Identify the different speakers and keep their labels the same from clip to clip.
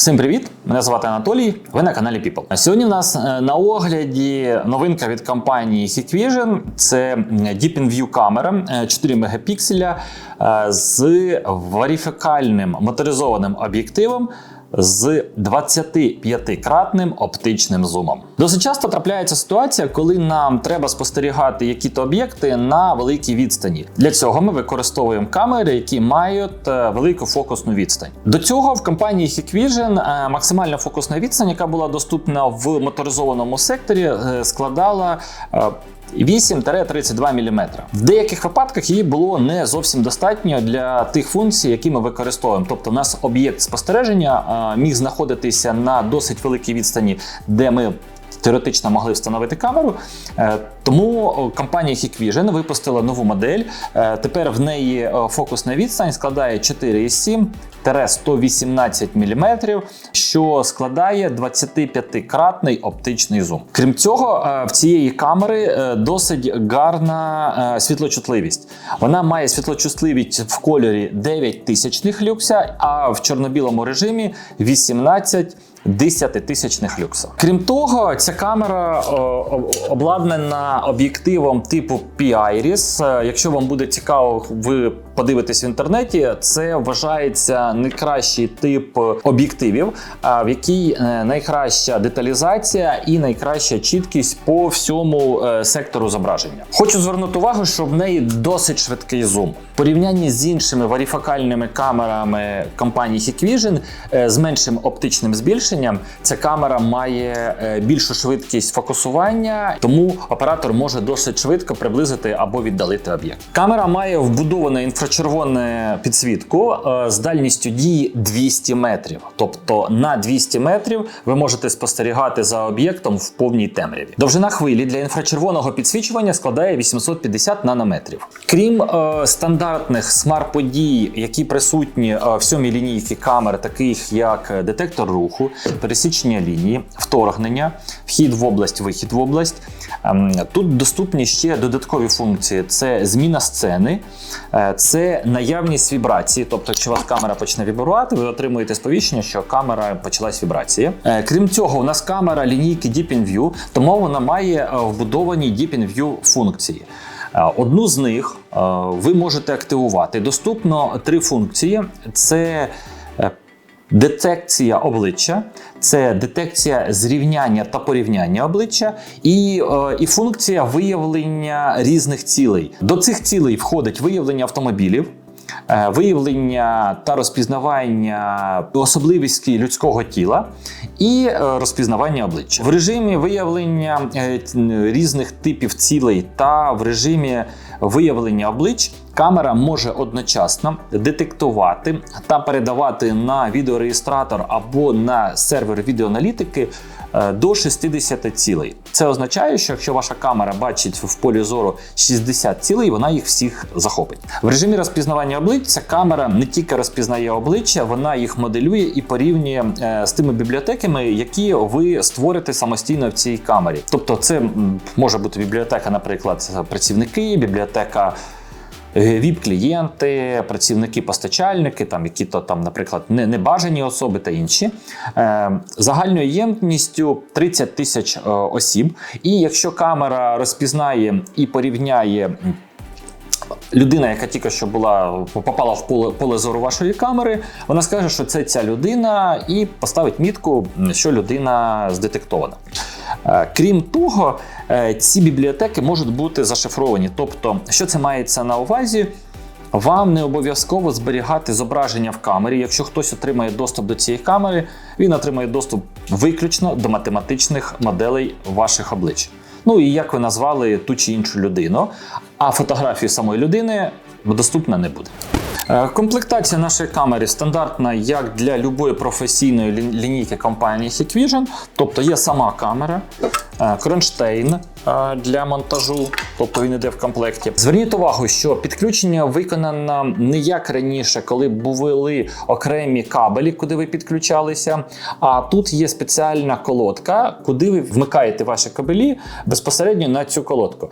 Speaker 1: Всім привіт! Мене звати Анатолій. Ви на каналі People. Сьогодні в нас е, на огляді новинка від компанії Hikvision. Це Deep View камера е, 4 мегапікселя е, з варіфікальним моторизованим об'єктивом. З 25-кратним оптичним зумом. Досить часто трапляється ситуація, коли нам треба спостерігати які-то об'єкти на великій відстані. Для цього ми використовуємо камери, які мають е, велику фокусну відстань. До цього в компанії Hikvision е, максимальна фокусна відстань, яка була доступна в моторизованому секторі, е, складала. Е, 8-32 мм. В деяких випадках її було не зовсім достатньо для тих функцій, які ми використовуємо. Тобто, у нас об'єкт спостереження міг знаходитися на досить великій відстані, де ми. Теоретично могли встановити камеру, Е, тому компанія Hikvision випустила нову модель. Е, Тепер в неї е, фокусна відстань складає 4,7 118 мм, що складає 25-кратний оптичний зум. Крім цього, в цієї камери досить гарна світлочутливість. Вона має світлочутливість в кольорі 9 тисячних люкса, а в чорно-білому режимі 18 десятитисячних люкса. Крім того, ця камера обладнана об'єктивом типу P-Iris. Е, Якщо вам буде цікаво, ви подивитесь в інтернеті. Це вважається найкращий тип об'єктивів, в якій е, найкраща деталізація і найкраща чіткість по всьому е, сектору зображення. Хочу звернути увагу, що в неї досить швидкий зум. Порівнянні з іншими варифікальними камерами компанії Hikvision е, з меншим оптичним збільшенням, ця камера має е, більшу швидкість фокусування, тому оператор може досить швидко приблизити або віддалити об'єкт. Камера має вбудовану інфрачервону підсвітку е, з дальністю дії 200 метрів. Тобто на 200 метрів ви можете спостерігати за об'єктом в повній темряві. Довжина хвилі для інфрачервоного підсвічування складає 850 нанометрів. Крім е, стандартних смарт-подій, які присутні е, в сьомій лінійці камер, таких як е, детектор руху, пересічення лінії, вторгнення, вхід в область, вихід в область. Ем, Тут доступні ще додаткові функції: це зміна сцени, е, це наявність вібрації. Тобто, якщо у вас камера почне вібрувати, ви отримуєте сповіщення, що камера почалась вібрація. Крім цього, у нас камера лінійки Deep in View, тому вона має вбудовані Deep in View функції. Е, Одну з них е, ви можете активувати. Доступно три функції: це е, Детекція обличчя, це детекція зрівняння та порівняння обличчя, і, і функція виявлення різних цілей. До цих цілей входить виявлення автомобілів, виявлення та розпізнавання особливості людського тіла і е, розпізнавання обличчя. В режимі виявлення е, різних типів цілей та в режимі виявлення облич камера може одночасно детектувати та передавати на відеореєстратор або на сервер відеоаналітики е, до 60 цілей. Це означає, що якщо ваша камера бачить в полі зору 60 цілей, вона їх всіх захопить. В режимі розпізнавання облич ця камера не тільки розпізнає обличчя, вона їх моделює і порівнює е, з тими бібліотеками, які ви створите самостійно в цій камері. Тобто, це може бути бібліотека, наприклад, працівники, бібліотека. Е, ВІП-клієнти, працівники постачальники, там які то там, наприклад, не- небажані особи та інші, е, загальною ємністю 30 тисяч е, осіб. І якщо камера розпізнає і порівняє. Людина, яка тільки що була попала в поле, поле зору вашої камери, вона скаже, що це ця людина, і поставить мітку, що людина здетектована. Е, Крім того, е, ці бібліотеки можуть бути зашифровані. Тобто, що це мається на увазі? Вам не обов'язково зберігати зображення в камері. Якщо хтось отримає доступ до цієї камери, він отримає доступ виключно до математичних моделей ваших облич. Ну і як ви назвали ту чи іншу людину, а фотографію самої людини доступна не буде. Е, Комплектація нашої камери стандартна як для любої професійної лінійки компанії Hikvision, тобто є сама камера, е, кронштейн е, для монтажу, тобто він іде в комплекті. Зверніть увагу, що підключення виконано не як раніше, коли були окремі кабелі, куди ви підключалися. А тут є спеціальна колодка, куди ви вмикаєте ваші кабелі безпосередньо на цю колодку.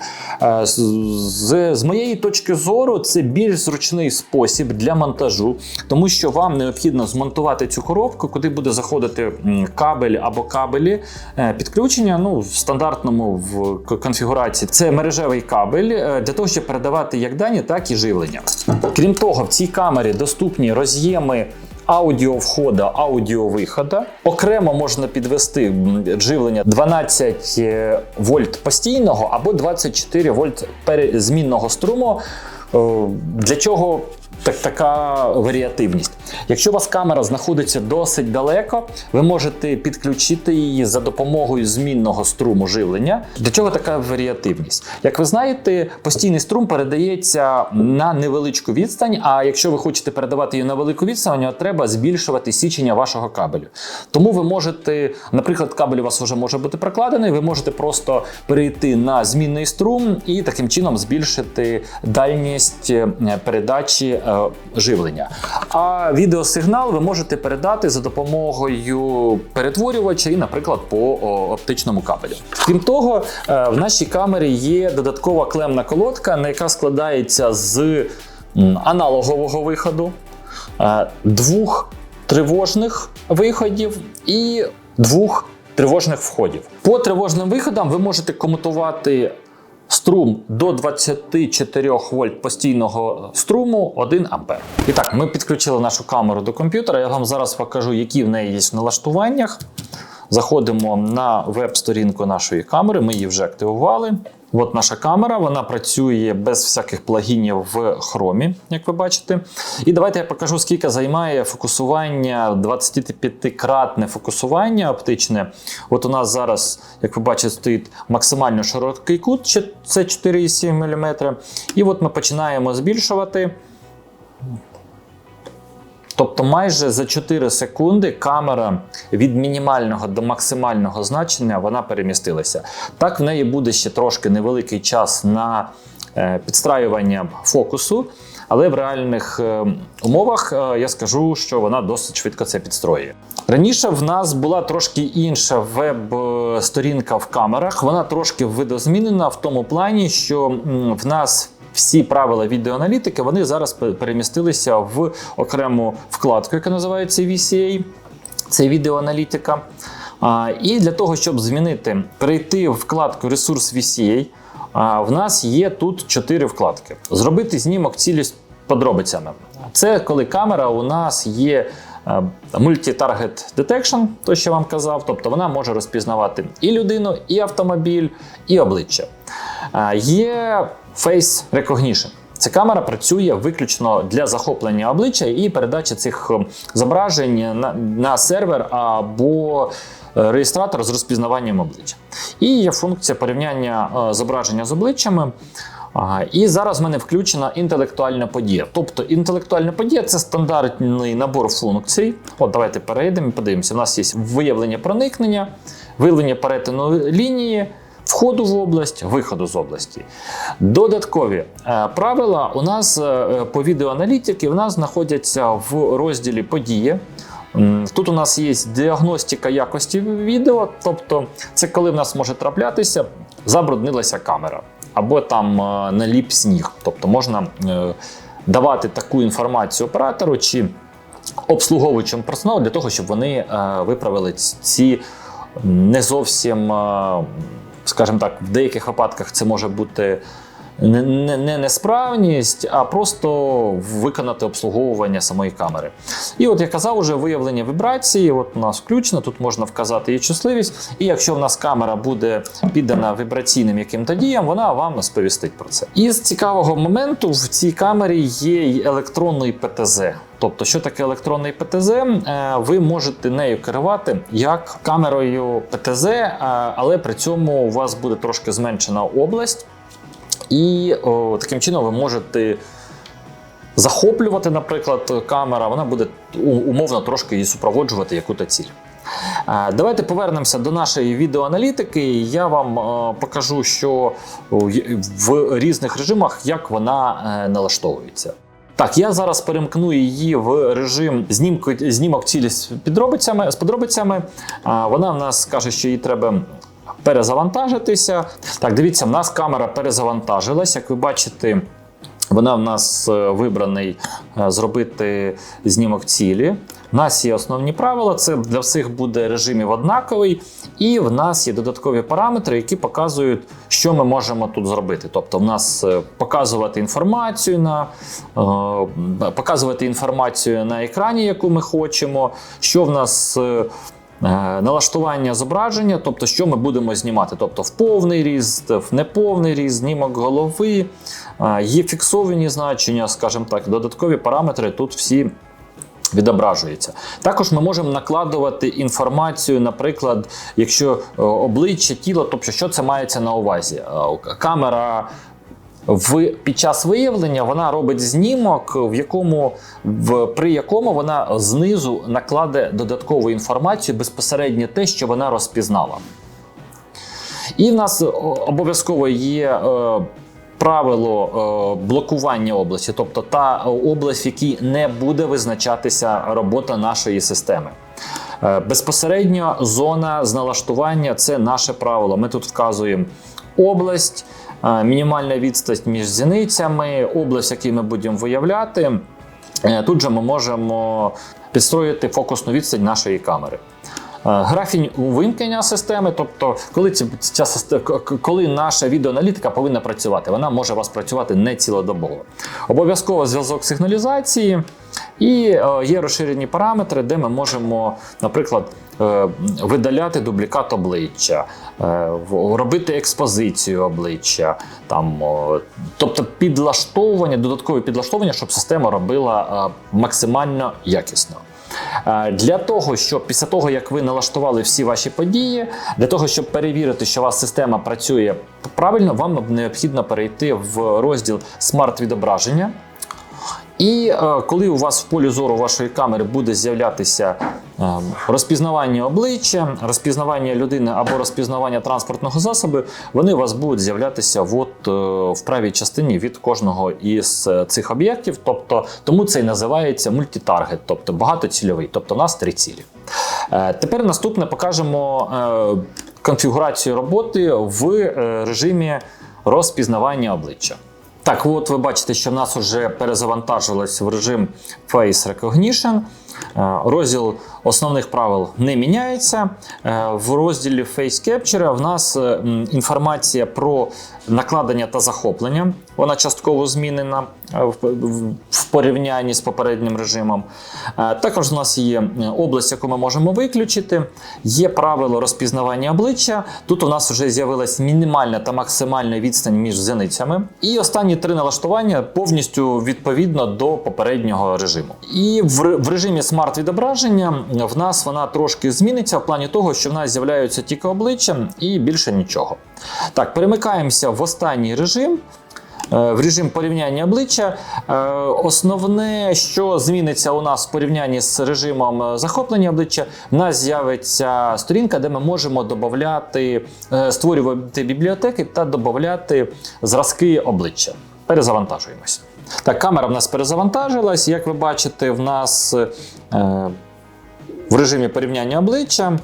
Speaker 1: З, з, з моєї точки зору, це більш зручний спосіб для монтажу, тому що вам необхідно змонтувати цю коробку, куди буде заходити кабель або кабелі е, підключення. Ну, в стандартному в конфігурації це мережевий кабель е, для того, щоб передавати як дані, так і живлення. Крім того, в цій камері доступні роз'єми. Аудіо входа, аудіо вихода. Окремо можна підвести живлення 12 е, вольт постійного або 24 вольт змінного струму. Для чого так, така варіативність? Якщо у вас камера знаходиться досить далеко, ви можете підключити її за допомогою змінного струму живлення. Для чого така варіативність? Як ви знаєте, постійний струм передається на невеличку відстань. А якщо ви хочете передавати її на велику відстань, треба збільшувати січення вашого кабелю. Тому ви можете, наприклад, кабель у вас вже може бути прокладений, ви можете просто перейти на змінний струм і таким чином збільшити дальність е, передачі е, живлення. А відеосигнал ви можете передати за допомогою перетворювача і, наприклад, по оптичному кабелю. Крім того, е, в нашій камері є додаткова клемна колодка, на яка складається з аналогового виходу, е, двох тривожних виходів і двох тривожних входів. По тривожним виходам ви можете комутувати струм до 24 вольт постійного струму 1 ампер. І так, ми підключили нашу камеру до комп'ютера. Я вам зараз покажу, які в неї є налаштуваннях. Заходимо на веб-сторінку нашої камери, ми її вже активували. От наша камера, вона працює без всяких плагінів в Chrome, як ви бачите. І давайте я покажу, скільки займає фокусування, 25-кратне фокусування оптичне. От у нас зараз, як ви бачите, стоїть максимально широкий кут, це 4,7 мм. І от ми починаємо збільшувати. Тобто майже за 4 секунди камера від мінімального до максимального значення вона перемістилася. Так, в неї буде ще трошки невеликий час на е, підстраювання фокусу, але в реальних е, умовах е, я скажу, що вона досить швидко це підстроює. Раніше в нас була трошки інша веб-сторінка в камерах. Вона трошки видозмінена в тому плані, що в нас всі правила відеоаналітики вони зараз перемістилися в окрему вкладку, яка називається VCA. Це відеоаналітика. І для того, щоб змінити, перейти в вкладку ресурс VCA, в нас є тут чотири вкладки. Зробити знімок цілі з подробицями. Це коли камера у нас є Multi-Target Detection, то що я вам казав, тобто вона може розпізнавати і людину, і автомобіль, і обличчя. Є Face Recognition. Ця камера працює виключно для захоплення обличчя і передачі цих е, зображень на, на сервер або е, реєстратор з розпізнаванням обличчя. І є функція порівняння е, зображення з обличчями. І зараз в мене включена інтелектуальна подія. Тобто інтелектуальна подія це стандартний набор функцій. От давайте перейдемо і подивимося. У нас є виявлення проникнення, виявлення перетину лінії, входу в область, виходу з області. Додаткові е, правила у нас е, по відеоаналітики в нас знаходяться в розділі події. Тут у нас є діагностика якості відео, тобто це коли в нас може траплятися, забруднилася камера або там е, наліп сніг. Тобто можна е, давати таку інформацію оператору чи обслуговуючим персоналу для того, щоб вони е, виправили ці не зовсім, е, скажімо так, в деяких випадках це може бути. Не, не, не несправність, а просто виконати обслуговування самої камери. І от я казав, уже виявлення вібрації. От у нас включено, тут можна вказати її чутливість. І якщо в нас камера буде піддана вібраційним яким-то діям, вона вам сповістить про це. Із цікавого моменту в цій камері є електронний ПТЗ. Тобто, що таке електронний ПТЗ? Е, Ви можете нею керувати як камерою ПТЗ, е, але при цьому у вас буде трошки зменшена область. І о, таким чином ви можете захоплювати, наприклад, камера, вона буде умовно трошки її супроводжувати яку-то ціль. Е, Давайте повернемося до нашої відеоаналітики. Я вам покажу, що в різних режимах як вона налаштовується. Так, я зараз перемкну її в режим знімку, знімок цілі з підробицями з подробицями. А, Вона в нас каже, що їй треба перезавантажитися. Так, дивіться, в нас камера перезавантажилась. Як ви бачите, вона в нас е, вибраний е, зробити знімок цілі. У нас є основні правила, це для всіх буде режимів однаковий, і в нас є додаткові параметри, які показують, що ми можемо тут зробити. Тобто, в нас е, показувати інформацію на показувати інформацію на екрані, яку ми хочемо, що в нас. Е, Налаштування зображення, тобто, що ми будемо знімати, тобто в повний ріст, в неповний ріст, знімок голови, Е, є фіксовані значення, скажімо так, додаткові параметри тут всі. Відображується. Також ми можемо накладувати інформацію, наприклад, якщо е, обличчя, тіло, тобто що це мається на увазі. Камера в, під час виявлення вона робить знімок, в якому, в, при якому вона знизу накладе додаткову інформацію безпосередньо те, що вона розпізнала. І в нас обов'язково є е, правило е, блокування області, тобто та область, в якій не буде визначатися робота нашої системи. Е, Безпосередньо зона з налаштування це наше правило. Ми тут вказуємо область, е, мінімальна відстань між зіницями, область, яку ми будемо виявляти. Е, Тут же ми можемо підстроїти фокусну відстань нашої камери. Е, Графінь вимкнення системи, тобто, коли ця, коли наша відеоаналітика повинна працювати, вона може у вас працювати не цілодобово. Обов'язково зв'язок сигналізації, і е, є розширені параметри, де ми можемо, наприклад, е, видаляти дублікат обличчя, робити експозицію обличчя, там, тобто підлаштовування, додаткові підлаштовування, щоб система робила максимально якісно. Е, Для того, щоб після того, як ви налаштували всі ваші події, для того, щоб перевірити, що у вас система працює правильно, вам необхідно перейти в розділ смарт-відображення. І е, коли у вас в полі зору вашої камери буде з'являтися розпізнавання обличчя, розпізнавання людини або розпізнавання транспортного засобу, вони у вас будуть з'являтися от, е, в правій частині від кожного із е, цих об'єктів. Тобто, тому це і називається мультитаргет, тобто багатоцільовий, тобто у нас три цілі. Е, Тепер наступне покажемо конфігурацію роботи в режимі розпізнавання обличчя. Так, от ви бачите, що в нас вже перезавантажилось в режим Face Recognition. Е, Розділ основних правил не міняється. Е, В розділі Face Capture в нас е, інформація про накладення та захоплення. Вона частково змінена в- порівнянні з попереднім режимом. Також у нас є область, яку ми можемо виключити. Є правило розпізнавання обличчя. Тут у нас вже з'явилась мінімальна та максимальна відстань між зіницями. І останні три налаштування повністю відповідно до попереднього режиму. І в режимі смарт-відображення в нас вона трошки зміниться в плані того, що в нас з'являються тільки обличчя і більше нічого. Так, перемикаємося в останній режим. Е, В режим порівняння обличчя. Е, Основне, що зміниться у нас в порівнянні з режимом е, захоплення обличчя, в нас з'явиться сторінка, де ми можемо додати, створювати бібліотеки та додати зразки обличчя. Перезавантажуємося. Так, камера в нас перезавантажилась. Як ви бачите, в нас е, в режимі порівняння обличчя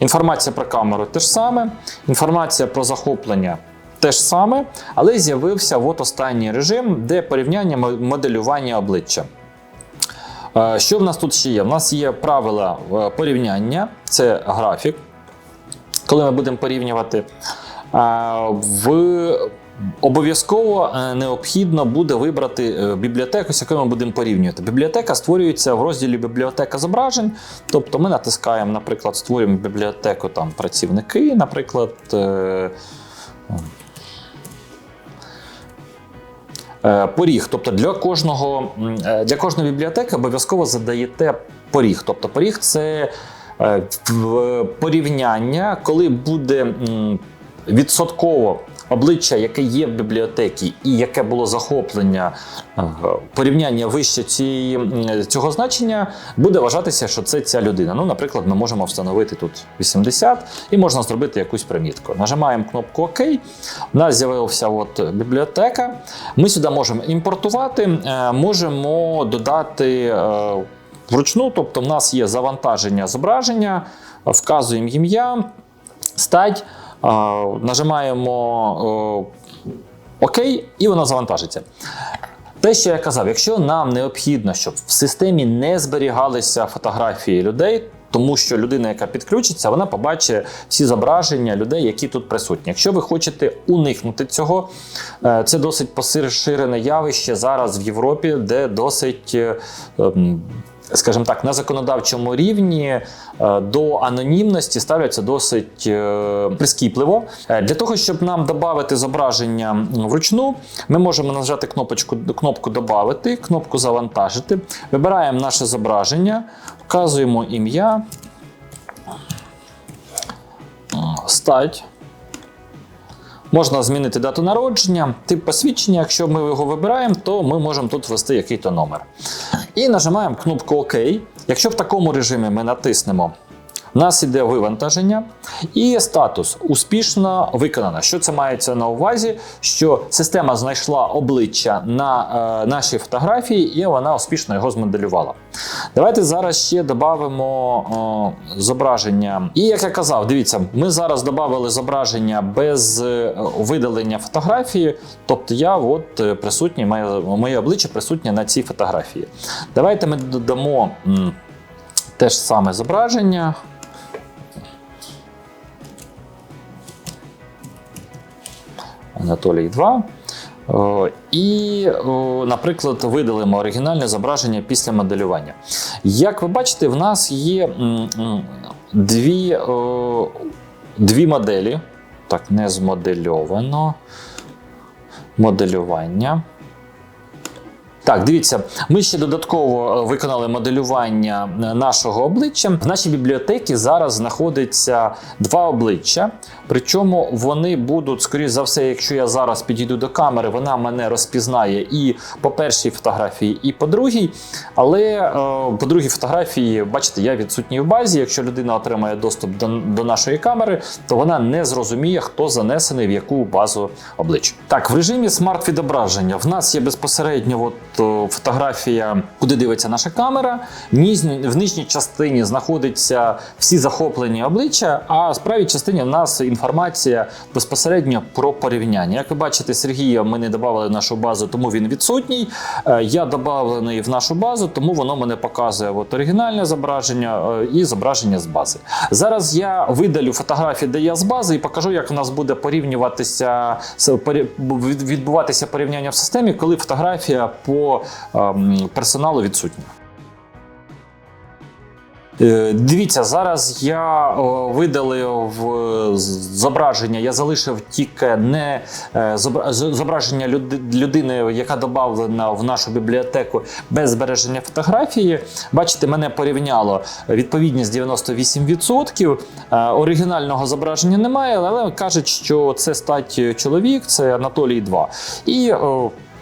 Speaker 1: Інформація про камеру те ж саме, інформація про захоплення те ж саме, але з'явився от останній режим, де порівняння моделювання обличчя. Е, Що в нас тут ще є? У нас є правила е, порівняння, це графік. Коли ми будемо порівнювати, е, в Обов'язково е, необхідно буде вибрати е, бібліотеку, з якою ми будемо порівнювати. Бібліотека створюється в розділі бібліотека зображень. Тобто ми натискаємо, наприклад, створюємо бібліотеку там працівники, наприклад. е, Поріг, тобто для кожного для кожної бібліотеки обов'язково задаєте поріг. Тобто поріг це порівняння, коли буде відсотково обличчя, яке є в бібліотеці, і яке було захоплення е, порівняння вище цієї, цього значення, буде вважатися, що це ця людина. Ну, наприклад, ми можемо встановити тут 80 і можна зробити якусь примітку. Нажимаємо кнопку ОК. У нас з'явилася от бібліотека. Ми сюди можемо імпортувати, е, можемо додати. е, Вручну, тобто в нас є завантаження зображення, вказуємо ім'я, стать, нажимаємо е, ОК, і воно завантажиться. Те, що я казав, якщо нам необхідно, щоб в системі не зберігалися фотографії людей, тому що людина, яка підключиться, вона побачить всі зображення людей, які тут присутні. Якщо ви хочете уникнути цього, е, це досить поширене явище зараз в Європі, де досить. Скажімо так, на законодавчому рівні е, до анонімності ставляться досить е, прискіпливо. Е, Для того, щоб нам додати зображення вручну, ми можемо нажати кнопочку, кнопку Добавити, кнопку Завантажити. Вибираємо наше зображення, вказуємо ім'я, стать. Можна змінити дату народження, тип посвідчення. Якщо ми його вибираємо, то ми можемо тут ввести який-то номер. І нажимаємо кнопку ОК. Якщо в такому режимі ми натиснемо, у нас іде вивантаження і статус успішно виконано. Що це мається на увазі? Що система знайшла обличчя на е, нашій фотографії і вона успішно його змоделювала. Давайте зараз ще додамо е, зображення. І як я казав, дивіться, ми зараз додали зображення без е, видалення фотографії. Тобто я от е, присутній, моє, моє обличчя присутнє на цій фотографії. Давайте ми додамо те ж саме зображення. Анатолій 2. І, наприклад, видалимо оригінальне зображення після моделювання. Як ви бачите, в нас є дві, дві моделі. Так, не змодельовано. Моделювання. Так, дивіться, ми ще додатково е, виконали моделювання е, нашого обличчя. В нашій бібліотеці зараз знаходиться два обличчя. Причому вони будуть, скоріш за все, якщо я зараз підійду до камери, вона мене розпізнає і по першій фотографії, і по другій. Але е, по другій фотографії, бачите, я відсутній в базі. Якщо людина отримає доступ до, до нашої камери, то вона не зрозуміє, хто занесений в яку базу обличчя. Так, в режимі смарт-відображення в нас є безпосередньо от, о, фотографія, куди дивиться наша камера. В нижній, частині знаходяться всі захоплені обличчя, а в правій частині в нас інформація безпосередньо про порівняння. Як ви бачите, Сергія ми не додали в нашу базу, тому він відсутній. Е, Я додавлений в нашу базу, тому воно мене показує от оригінальне зображення е, і зображення з бази. Зараз я видалю фотографії, де я з бази, і покажу, як у нас буде порівнюватися відбуватися порівняння в системі, коли фотографія по ем, персоналу відсутня. Е, Дивіться, зараз я видалив е, зображення, я залишив тільки не е, зображення людини, яка додавлена в нашу бібліотеку без збереження фотографії. Бачите, мене порівняло відповідність 98%. Е, Оригінального зображення немає, але кажуть, що це стать чоловік, це Анатолій 2. І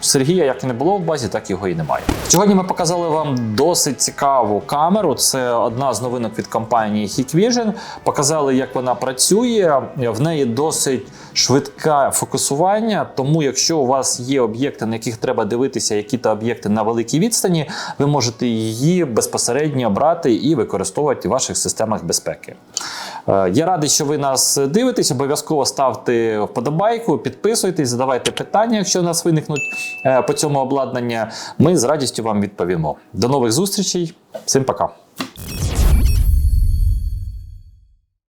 Speaker 1: Сергія як і не було в базі, так його і немає. Сьогодні ми показали вам досить цікаву камеру. Це одна з новинок від компанії Hikvision. Показали, як вона працює. В неї досить швидке фокусування. Тому, якщо у вас є об'єкти, на яких треба дивитися, які-то об'єкти на великій відстані, ви можете її безпосередньо брати і використовувати в ваших системах безпеки. Е, Я радий, що ви нас дивитесь. Обов'язково ставте вподобайку, підписуйтесь, задавайте питання, якщо у нас виникнуть е, по цьому обладнання. Ми з радістю вам відповімо. До нових зустрічей. Всім пока.